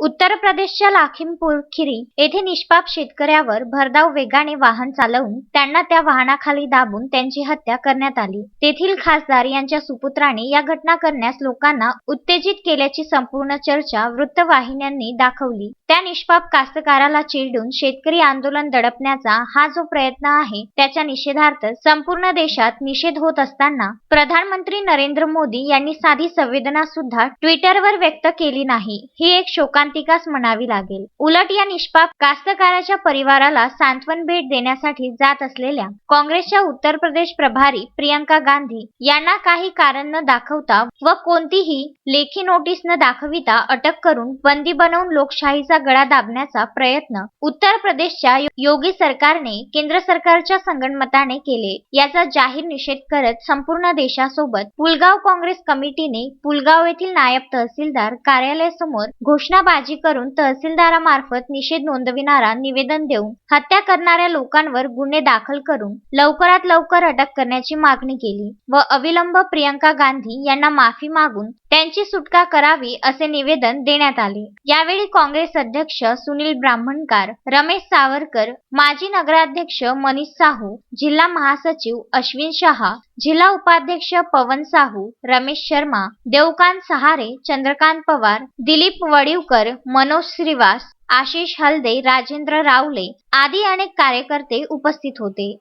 उत्तर प्रदेशच्या लाखीमपूर खिरी येथे निष्पाप शेतकऱ्यावर भरधाव वेगाने वाहन चालवून त्यांना त्या वाहनाखाली दाबून त्यांची हत्या करण्यात आली. तेथील खासदार यांच्या सुपुत्राने या घटना करण्यास लोकांना उत्तेजित केल्याची संपूर्ण चर्चा वृत्तवाहिन्यांनी दाखवली. त्या निष्पाप कास्तकाराला चिरडून शेतकरी आंदोलन दडपण्याचा हा जो प्रयत्न आहे त्याच्या निषेधार्थ संपूर्ण देशात निषेध होत असताना प्रधानमंत्री नरेंद्र मोदी यांनी साधी संवेदना सुद्धा ट्विटरवर व्यक्त केली नाही. ही एक शोकांतिकाच म्हणावी लागेल. उलट या निष्पाप कास्तकाराच्या परिवाराला सांत्वन भेट देण्यासाठी जात असलेल्या काँग्रेसच्या उत्तर प्रदेश प्रभारी प्रियंका गांधी यांना काही कारण न दाखवता व कोणतीही लेखी नोटीस न दाखविता अटक करून बंदी बनवून लोकशाहीचा गळा दाबण्याचा प्रयत्न उत्तर प्रदेशच्या योगी सरकारने केंद्र सरकारच्या संगणमताने केले. याचा जाहीर निषेध करत संपूर्ण देशासोबत पुलगाव काँग्रेस कमिटीने पुलगाव येथील नायब तहसीलदार कार्यालयासमोर घोषणाबाजी करून तहसीलदारामार्फत निषेध नोंदविणारा निवेदन देऊन हत्या करणाऱ्या लोकांवर गुन्हे दाखल करून लवकरात लवकर अटक करण्याची मागणी केली व अविलंब प्रियंका गांधी यांना माफी मागून त्यांची सुटका करावी असे निवेदन देण्यात आले. यावेळी काँग्रेस अध्यक्ष सुनील ब्राह्मणकार रमेश सावरकर माजी नगराध्यक्ष मनीष साहू जिल्हा महासचिव अश्विन शहा जिल्हा उपाध्यक्ष पवन साहू रमेश शर्मा देवकांत सहारे चंद्रकांत पवार दिलीप वडिवकर मनोज श्रीवास आशिष हलदे राजेंद्र रावले आदी अनेक कार्यकर्ते उपस्थित होते.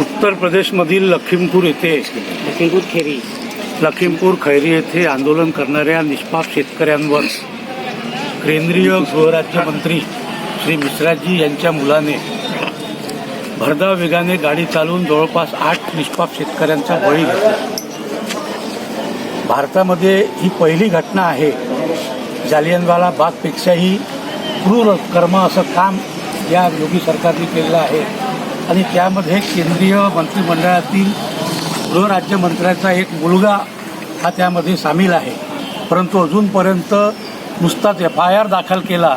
उत्तर प्रदेशमधील लखीमपूर येथे लखीमपूर खेरी. लखीमपूर खैरी येथे आंदोलन करणाऱ्या निष्पाप शेतकऱ्यांवर केंद्रीय गृहराज्यमंत्री श्री मिश्राजी यांच्या मुलाने भरधाव वेगाने गाडी चालवून जवळपास आठ निष्पाप शेतकऱ्यांचा बळी घेतला. भारतामध्ये ही पहिली घटना आहे. जालियनवाला बागपेक्षाही क्रूर कर्म असं काम या योगी सरकारने केलेलं आहे. आणि त्यामध्ये केंद्रीय मंत्रिमंडळातील गृहराज्यमंत्र्याचा एक मुलगा हा त्यामध्ये सामील आहे. परंतु अजूनपर्यंत नुसताच एफ आय आर दाखल केला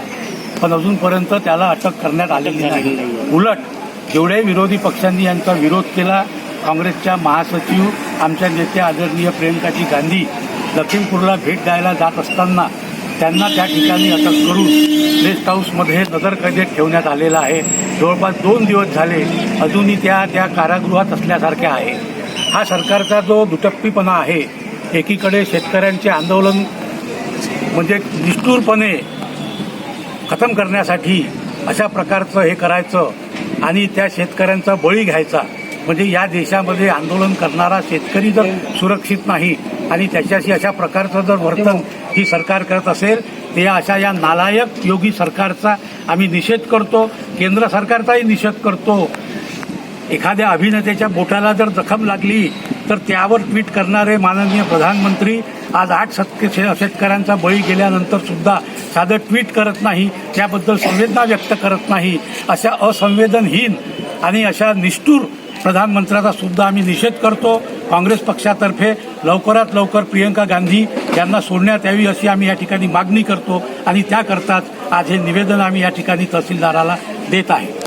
पण अजूनपर्यंत त्याला अटक करण्यात आलेली नाही. उलट जेवढ्याही विरोधी पक्षांनी यांचा विरोध केला काँग्रेसच्या महासचिव आमच्या नेत्या आदरणीय प्रियंकाजी गांधी लखीमपूरला भेट द्यायला जात असताना त्यांना त्या ठिकाणी अटक करून रेस्ट हाऊसमध्ये नजरकैदेत ठेवण्यात आलेला आहे. जवळपास दोन दिवस झाले अजूनही त्या त्या कारागृहात असल्यासारख्या आहे. हा सरकारचा जो दुटप्पीपणा आहे एकीकडे शेतकऱ्यांचे आंदोलन म्हणजे निष्ठूरपणे खतम करण्यासाठी अशा प्रकारचं हे करायचं आणि त्या शेतकऱ्यांचा बळी घ्यायचा म्हणजे या देशामध्ये आंदोलन करणारा शेतकरी जर सुरक्षित नाही आणि त्याच्याशी अशा प्रकारचं जर वर्तन ही सरकार करत असेल ते अशा या नालायक योगी सरकारचा आम्ही निषेध करतो केंद्र सरकारचाही निषेध करतो. एखाद्या अभिनेत्याच्या बोटाला जर जखम लागली तर त्यावर ट्विट करणारे माननीय प्रधानमंत्री आज आठ शतके शेतकऱ्यांचा बळी गेल्यानंतर सुद्धा साधं ट्विट करत नाही त्याबद्दल संवेदना व्यक्त करत नाही अशा असंवेदनहीन आणि अशा निष्ठूर प्रधानमंत्र्याचा सुद्धा आम्ही निषेध करतो. काँग्रेस पक्षातर्फे लवकरात लवकर प्रियंका गांधी यांना सोडण्यात यावी अशी आम्ही या ठिकाणी मागणी करतो आणि त्याकरताच आज हे निवेदन आम्ही या ठिकाणी तहसीलदाराला देत आहे.